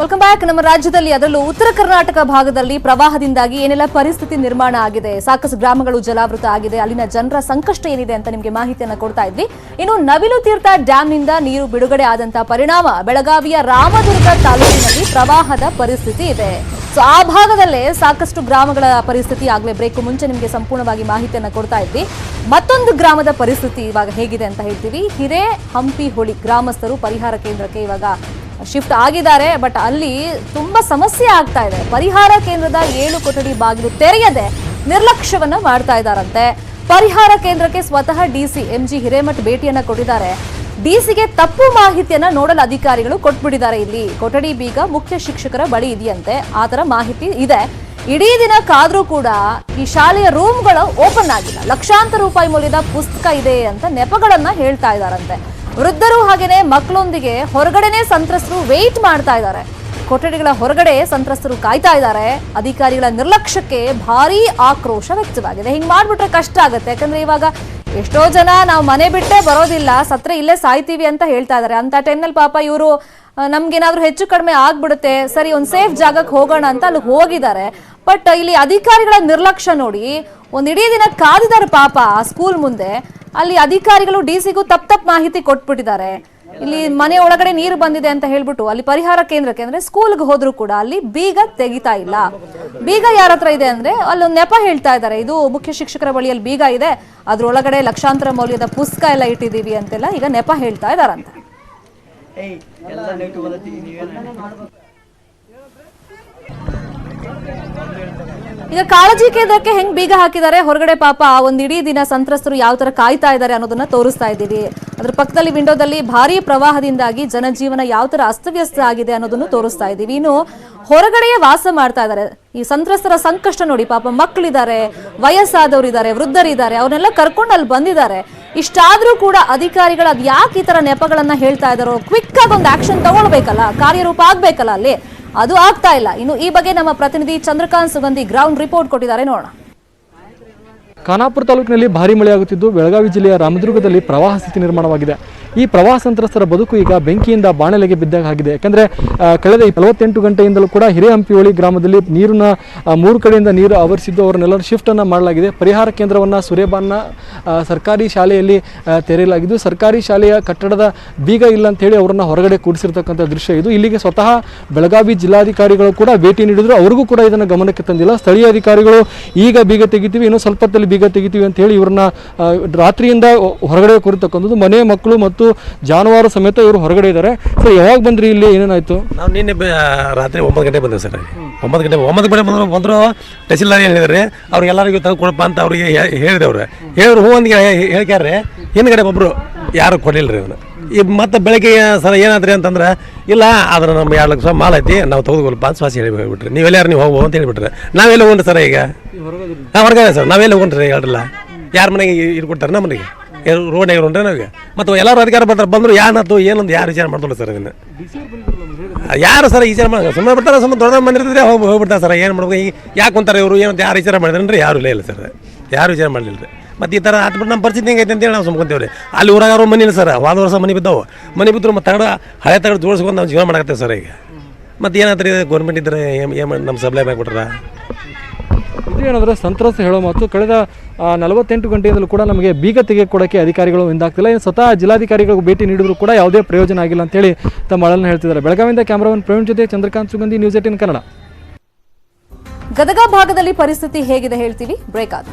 Welcome back ನಮ್ಮ ರಾಜ್ಯದಲ್ಲಿ ಅದರಲ್ಲೂ ಉತ್ತರ ಕರ್ನಾಟಕ ಭಾಗದಲ್ಲಿ ಪ್ರವಾಹದಿಂದಾಗಿ ಏನೆಲ್ಲ ಪರಿಸ್ಥಿತಿ ನಿರ್ಮಾಣ ಆಗಿದೆ? ಸಾಕಷ್ಟು ಗ್ರಾಮಗಳು ಜಲಾವೃತ ಆಗಿದೆ. ಅಲ್ಲಿನ ಜನರ ಸಂಕಷ್ಟ ಏನಿದೆ ಅಂತ ನಿಮಗೆ ಮಾಹಿತಿಯನ್ನು ಕೊಡ್ತಾ ಇದ್ವಿ. ಇನ್ನು ನವಿಲು ತೀರ್ಥ ಡ್ಯಾಂನಿಂದ ನೀರು ಬಿಡುಗಡೆ ಆದಂತಹ ಪರಿಣಾಮ ಬೆಳಗಾವಿಯ ರಾಮದುರ್ಗ ತಾಲೂಕಿನಲ್ಲಿ ಪ್ರವಾಹದ ಪರಿಸ್ಥಿತಿ ಇದೆ. ಸೊ ಆ ಭಾಗದಲ್ಲೇ ಸಾಕಷ್ಟು ಗ್ರಾಮಗಳ ಪರಿಸ್ಥಿತಿ ಆಗಲೇ ಬ್ರೇಕ್ ಮುಂಚೆ ನಿಮಗೆ ಸಂಪೂರ್ಣವಾಗಿ ಮಾಹಿತಿಯನ್ನು ಕೊಡ್ತಾ ಇದ್ವಿ. ಮತ್ತೊಂದು ಗ್ರಾಮದ ಪರಿಸ್ಥಿತಿ ಇವಾಗ ಹೇಗಿದೆ ಅಂತ ಹೇಳ್ತೀವಿ. ಹಿರೇ ಹಂಪಿ ಹೊಳಿ ಗ್ರಾಮಸ್ಥರು ಪರಿಹಾರ ಕೇಂದ್ರಕ್ಕೆ ಇವಾಗ ಶಿಫ್ಟ್ ಆಗಿದ್ದಾರೆ ಬಟ್ ಅಲ್ಲಿ ತುಂಬಾ ಸಮಸ್ಯೆ ಆಗ್ತಾ ಇದೆ. ಪರಿಹಾರ ಕೇಂದ್ರದ ಏಳು ಕೊಠಡಿ ಬಾಗಿಲು ತೆರೆಯದೆ ನಿರ್ಲಕ್ಷ್ಯವನ್ನ ಮಾಡ್ತಾ ಇದ್ದಾರಂತೆ. ಪರಿಹಾರ ಕೇಂದ್ರಕ್ಕೆ ಸ್ವತಃ ಡಿಸಿ ಎಂಜಿ ಹಿರೇಮಠ್ ಭೇಟಿಯನ್ನ ಕೊಟ್ಟಿದ್ದಾರೆ. ಡಿಸಿಗೆ ತಪ್ಪು ಮಾಹಿತಿಯನ್ನ ನೋಡಲ್ ಅಧಿಕಾರಿಗಳು ಕೊಟ್ಬಿಟ್ಟಿದ್ದಾರೆ ಇಲ್ಲಿ. ಕೊಠಡಿ ಬೀಗ ಮುಖ್ಯ ಶಿಕ್ಷಕರ ಬಳಿ ಇದೆಯಂತೆ. ಆತರ ತರ ಮಾಹಿತಿ ಇದೆ. ಇಡೀ ದಿನ ಕಾದ್ರೂ ಕೂಡ ಈ ಶಾಲೆಯ ರೂಮ್ಗಳು ಓಪನ್ ಆಗಿಲ್ಲ. ಲಕ್ಷಾಂತರ ರೂಪಾಯಿ ಮೌಲ್ಯದ ಪುಸ್ತಕ ಇದೆ ಅಂತ ನೆಪಗಳನ್ನ ಹೇಳ್ತಾ ಇದ್ದಾರಂತೆ. ವೃದ್ಧರು ಹಾಗೆಯೇ ಮಕ್ಕಳೊಂದಿಗೆ ಹೊರಗಡೆನೆ ಸಂತ್ರಸ್ತರು ವೇಟ್ ಮಾಡ್ತಾ ಇದ್ದಾರೆ. ಕೊಠಡಿಗಳ ಹೊರಗಡೆ ಸಂತ್ರಸ್ತರು ಕಾಯ್ತಾ ಇದ್ದಾರೆ. ಅಧಿಕಾರಿಗಳ ನಿರ್ಲಕ್ಷ್ಯಕ್ಕೆ ಭಾರೀ ಆಕ್ರೋಶ ವ್ಯಕ್ತವಾಗಿದೆ. ಹಿಂಗ್ ಮಾಡ್ಬಿಟ್ರೆ ಕಷ್ಟ ಆಗುತ್ತೆ. ಯಾಕಂದ್ರೆ ಇವಾಗ ಎಷ್ಟೋ ಜನ ನಾವು ಮನೆ ಬಿಟ್ಟೇ ಬರೋದಿಲ್ಲ, ಸತ್ರ ಇಲ್ಲೇ ಸಾಯ್ತೀವಿ ಅಂತ ಹೇಳ್ತಾ ಇದ್ದಾರೆ. ಅಂತ ಟೈಮ್ನಲ್ಲಿ ಪಾಪ ಇವರು ನಮ್ಗೇನಾದ್ರೂ ಹೆಚ್ಚು ಕಡಿಮೆ ಆಗ್ಬಿಡುತ್ತೆ, ಸರಿ ಒಂದು ಸೇಫ್ ಜಾಗಕ್ಕೆ ಹೋಗೋಣ ಅಂತ ಅಲ್ಲಿ ಹೋಗಿದ್ದಾರೆ. ಬಟ್ ಇಲ್ಲಿ ಅಧಿಕಾರಿಗಳ ನಿರ್ಲಕ್ಷ್ಯ ನೋಡಿ ಒಂದ್ ಇಡೀ ದಿನ ಕಾದಿದ್ದಾರೆ ಪಾಪ ಆ ಸ್ಕೂಲ್ ಮುಂದೆ. ಅಲ್ಲಿ ಅಧಿಕಾರಿಗಳು ಡಿ ಸಿಗೂ ತಪ್ಪ ತಪ್ಪ ಮಾಹಿತಿ ಕೊಟ್ಬಿಟ್ಟಿದ್ದಾರೆ. ಇಲ್ಲಿ ಮನೆ ಒಳಗಡೆ ನೀರು ಬಂದಿದೆ ಅಂತ ಹೇಳ್ಬಿಟ್ಟು ಅಲ್ಲಿ ಪರಿಹಾರ ಕೇಂದ್ರಕ್ಕೆ ಅಂದ್ರೆ ಸ್ಕೂಲ್ಗೆ ಹೋದ್ರು ಕೂಡ ಅಲ್ಲಿ ಬೀಗ ತೆಗಿತಾ ಇಲ್ಲ. ಬೀಗ ಯಾರ ಹತ್ರ ಇದೆ ಅಂದ್ರೆ ಅಲ್ಲೊಂದು ನೆಪ ಹೇಳ್ತಾ ಇದ್ದಾರೆ. ಇದು ಮುಖ್ಯ ಶಿಕ್ಷಕರ ಬಳಿಯಲ್ಲಿ ಬೀಗ ಇದೆ. ಅದ್ರೊಳಗಡೆ ಲಕ್ಷಾಂತರ ಮೌಲ್ಯದ ಪುಸ್ತಕ ಎಲ್ಲ ಇಟ್ಟಿದೀವಿ ಅಂತೆಲ್ಲ ಈಗ ನೆಪ ಹೇಳ್ತಾ ಇದಾರಂತೆ ಏಯ್, ಎಲ್ಲ ಈಗ ಕಾಳಜಿ ಕೇಂದ್ರಕ್ಕೆ ಹೆಂಗ್ ಬೀಗ ಹಾಕಿದ್ದಾರೆ? ಹೊರಗಡೆ ಪಾಪ ಒಂದ್ ಇಡೀ ದಿನ ಸಂತ್ರಸ್ತರು ಯಾವ ತರ ಕಾಯ್ತಾ ಇದ್ದಾರೆ ಅನ್ನೋದನ್ನ ತೋರಿಸ್ತಾ ಇದ್ದೀವಿ. ಅದ್ರ ಪಕ್ಕದಲ್ಲಿ ವಿಂಡೋದಲ್ಲಿ ಭಾರಿ ಪ್ರವಾಹದಿಂದಾಗಿ ಜನಜೀವನ ಯಾವ ತರ ಅಸ್ತವ್ಯಸ್ತ ಆಗಿದೆ ಅನ್ನೋದನ್ನು ತೋರಿಸ್ತಾ ಇದ್ದೀವಿ. ಇನ್ನು ಹೊರಗಡೆಯೇ ವಾಸ ಮಾಡ್ತಾ ಇದ್ದಾರೆ. ಈ ಸಂತ್ರಸ್ತರ ಸಂಕಷ್ಟ ನೋಡಿ ಪಾಪ ಮಕ್ಕಳಿದ್ದಾರೆ ವಯಸ್ಸಾದವರು ಇದ್ದಾರೆ ವೃದ್ಧರಿದ್ದಾರೆ, ಅವ್ರನ್ನೆಲ್ಲ ಕರ್ಕೊಂಡು ಅಲ್ಲಿ ಬಂದಿದ್ದಾರೆ. ಇಷ್ಟಾದ್ರೂ ಕೂಡ ಅಧಿಕಾರಿಗಳು ಅದ್ ಯಾಕೆ ಈ ತರ ನೆಪಗಳನ್ನ ಹೇಳ್ತಾ ಇದಾರೋ ಕ್ವಿಕ್ ಆಗಿ ಒಂದು ಆಕ್ಷನ್ ತಗೊಳ್ಬೇಕಲ್ಲ, ಕಾರ್ಯರೂಪ ಆಗ್ಬೇಕಲ್ಲ ಅಲ್ಲಿ. ಅದು ಆಗ್ತಾ ಇಲ್ಲ. ಇನ್ನು ಈ ಬಗ್ಗೆ ನಮ್ಮ ಪ್ರತಿನಿಧಿ ಚಂದ್ರಕಾಂತ್ ಸುಗಂಧಿ ಗ್ರೌಂಡ್ ರಿಪೋರ್ಟ್ ಕೊಟ್ಟಿದ್ದಾರೆ. ನೋಡೋಣ. ಖಾನಾಪುರ ತಾಲೂಕಿನಲ್ಲಿ ಭಾರಿ ಮಳೆಯಾಗುತ್ತಿದ್ದು, ಬೆಳಗಾವಿ ಜಿಲ್ಲೆಯ ರಾಮದುರ್ಗದಲ್ಲಿ ಪ್ರವಾಹ ಸ್ಥಿತಿ ನಿರ್ಮಾಣವಾಗಿದೆ. ಈ ಪ್ರವಾಹ ಸಂತ್ರಸ್ತರ ಬದುಕು ಈಗ ಬೆಂಕಿಯಿಂದ ಬಾಣಲೆಗೆ ಬಿದ್ದಾಗ ಆಗಿದೆ ಯಾಕಂದರೆ ಕಳೆದ ನಲವತ್ತೆಂಟು ಗಂಟೆಯಿಂದಲೂ ಕೂಡ ಹಿರೇಹಂಪಿಹೊಳಿ ಗ್ರಾಮದಲ್ಲಿ ನೀರನ್ನ ಮೂರು ಕಡೆಯಿಂದ ನೀರು ಆವರಿಸಿದ್ದು ಅವರನ್ನೆಲ್ಲರೂ ಶಿಫ್ಟನ್ನು ಮಾಡಲಾಗಿದೆ. ಪರಿಹಾರ ಕೇಂದ್ರವನ್ನು ಸುರೇಬಾನ್ನ ಸರ್ಕಾರಿ ಶಾಲೆಯಲ್ಲಿ ತೆರೆಯಲಾಗಿದ್ದು, ಸರ್ಕಾರಿ ಶಾಲೆಯ ಕಟ್ಟಡದ ಬೀಗ ಇಲ್ಲ ಅಂತೇಳಿ ಅವರನ್ನು ಹೊರಗಡೆ ಕೂಡಿಸಿರ್ತಕ್ಕಂಥ ದೃಶ್ಯ ಇದು. ಇಲ್ಲಿಗೆ ಸ್ವತಃ ಬೆಳಗಾವಿ ಜಿಲ್ಲಾಧಿಕಾರಿಗಳು ಕೂಡ ಭೇಟಿ ನೀಡಿದ್ರು. ಅವರಿಗೂ ಕೂಡ ಇದನ್ನು ಗಮನಕ್ಕೆ ತಂದಿಲ್ಲ. ಸ್ಥಳೀಯ ಅಧಿಕಾರಿಗಳು ಈಗ ಬೀಗ ತೆಗಿತೀವಿ, ಇನ್ನೂ ಸ್ವಲ್ಪತ್ತಲ್ಲಿ ಬೀಗ ತೆಗಿತೀವಿ ಅಂತ ಹೇಳಿ ಇವ್ರನ್ನ ರಾತ್ರಿಯಿಂದ ಹೊರಗಡೆ ಕೂರಿತಕ್ಕಂಥದ್ದು ಮನೆ, ಮಕ್ಕಳು ಮತ್ತು ಜಾನುವಾರು ಸಮೇತ ಇವರು ಹೊರಗಡೆ ಇದ್ದಾರೆ ಸರ್ ಯಾವಾಗ ಬಂದ್ರಿ ಇಲ್ಲಿ? ಏನೇನಾಯ್ತು? ನಾವು ನಿನ್ನೆ ರಾತ್ರಿ ಒಂಬತ್ತು ಗಂಟೆ ಬಂದೆ ಸರ್ ಒಂಬತ್ತು ಗಂಟೆ ಒಂಬತ್ತು ಗಂಟೆ ಬಂದ್ರು ಬಂದರು ತಹಸೀಲ್ದಾರ್ ಏನು ಹೇಳಿದ್ರೆ. ಅವ್ರಿಗೆಲ್ಲರಿಗೂ ತಂದು ಕೊಡಪ್ಪ ಅಂತ ಅವ್ರಿಗೆ ಹೇಳಿದವ್ರೆ. ಹೇಳಿದ್ರು ಹೂ ಅಂದಿಗೆ ಹೇಳ್ಕ್ಯಾರ್ರೆ ಹಿಂದ್ಗಡೆ ಒಬ್ಬರು ಯಾರು ಕೊಡಲಿಲ್ಲ ರೀ ಅವನು ಈ ಮತ್ತೆ ಬೆಳಗ್ಗೆ ಸರ್ ಏನಾದ್ರಿ ಅಂತಂದ್ರೆ ಇಲ್ಲ ಆದ್ರೆ ನಮ್ಮ ಎರಡು ಲಕ್ಷ ಮಾಲ್ ಐತಿ ನಾವು ತೆಗೆದುಕೊಲ್ಪ ಅಂತ ಸ್ವಾಸಿ ಹೇಳಿ ಹೋಗ್ಬಿಟ್ರಿ ನೀವು ಎಲ್ಲಾರು ನೀವು ಹೋಗ್ಬೋದು ಅಂತ ಹೇಳಿಬಿಟ್ರೆ. ನಾವೆಲ್ಲ ಹೋಗೋಣ ಸರ್ ಈಗ? ಹಾಂ ಹೊರಗಡೆ ಸರ್. ನಾವೆಲ್ಲ ಹೋಗ್ರಿ ಹೇಳ್ರಲ್ಲ? ಯಾರ ಮನೆಗೆ ಇರ್ಕೊಡ್ತಾರೆ ನಮ್ಮನೆಗೆ ನಮ್ಮ ಮನೆಗೆ ರೋಡ್ನಾಗ ಇರೋಣ್ರಿ ನಮಗೆ ಮತ್ತು ಎಲ್ಲರೂ ಅಧಿಕಾರ ಬರ್ತಾರೆ ಬಂದರು ಯಾನತ್ತು ಏನಂತ ಯಾರು ವಿಚಾರ ಮಾಡ್ತಾರೆ ಸರ್ ಅದನ್ನು ಯಾರು ಸರ್ ವಿಚಾರ ಮಾಡ ಸುಮ್ಮನೆ ಬಿಡ್ತಾರೆ ಸುಮ್ಮನೆ ದೊಡ್ಡ ಬಂದಿರ್ತಾರೆ ಹೋಗಿ ಹೋಗ್ಬಿಡ್ತಾರೆ ಸರ್, ಏನು ಮಾಡ್ಬೇಕು? ಈಗ ಯಾಕೆ ಕುಂತಾರೆ ಇವರು? ಏನಂತ ಯಾರು ವಿಚಾರ ಮಾಡಿದ್ರೆ ಯಾರು ಇಲ್ಲ ಇಲ್ಲ ಸರ್. ಯಾರು ವಿಚಾರ ಮಾಡಲಿಲ್ಲ ರೀ. ಮತ್ತು ಈ ಥರ ಆತ್ಬಿಟ್ಟು ನಮ್ಮ ಪರಿಸ್ಥಿತಿ ಹೆಂಗೈತೆ ಅಂತೇಳಿ ನಾವು ಸುಮ್ಕೊಂತೀವಿ ರೀ ಅಲ್ಲಿ ಊರಾಗ ಅವ್ರ ಮನೆ ಇಲ್ಲ ಸರ್. ವಾದ ವರ್ಷ ಮನೆ ಬಿದ್ದವು. ಮನೆ ಬಿದ್ದರು ಮತ್ತು ತಗಡ ಹಳೆ ತಗಡ ಜೋಡಿಸ್ಕೊಂಡು ನಾವು ಜೀವನ ಮಾಡಕತ್ತೇವೆ ಸರ್ ಈಗ. ಮತ್ತು ಏನಾದ್ರಿ ಗೌರ್ಮೆಂಟ್ ಇದ್ದರೆ ಏನು ಏನು ನಮ್ಮ ಸಪ್ಲೈ ಮಾಡಿಬಿಟ್ರ ಇದು ಏನಂದ್ರೆ ಸಂತ್ರಸ್ತ ಹೇಳೋ ಮಾತು ಕಳೆದ ನಲವತ್ತೆಂಟು ಗಂಟೆಯಿಂದಲೂ ಕೂಡ ನಮಗೆ ಬೀಗ ತೆಗೆದುಕೊಡೋಕ್ಕೆ ಅಧಿಕಾರಿಗಳು ಹಿಂದಾಗ್ತಿಲ್ಲ. ಇನ್ನು ಸ್ವತಃ ಜಿಲ್ಲಾಧಿಕಾರಿಗಳಿಗೆ ಭೇಟಿ ನೀಡಿದ್ರು ಕೂಡ ಯಾವುದೇ ಪ್ರಯೋಜನ ಆಗಿಲ್ಲ ಅಂತೇಳಿ ತಮ್ಮ ಅಳನ್ನು ಹೇಳ್ತಿದ್ದಾರೆ. ಬೆಳಗಾವಿಯಿಂದ ಕ್ಯಾಮ್ರಾಮನ್ ಪ್ರವೀಣ್ ಜೊತೆ ಚಂದ್ರಕಾಂತ್ ಸುಗಂಧಿ ನ್ಯೂಸ್ ಏಟಿನ್ ಕನ್ನಡ. ಗದಗ ಭಾಗದಲ್ಲಿ ಪರಿಸ್ಥಿತಿ ಹೇಗಿದೆ ಹೇಳ್ತೀವಿ. ಬ್ರೇಕ್ ಆದ.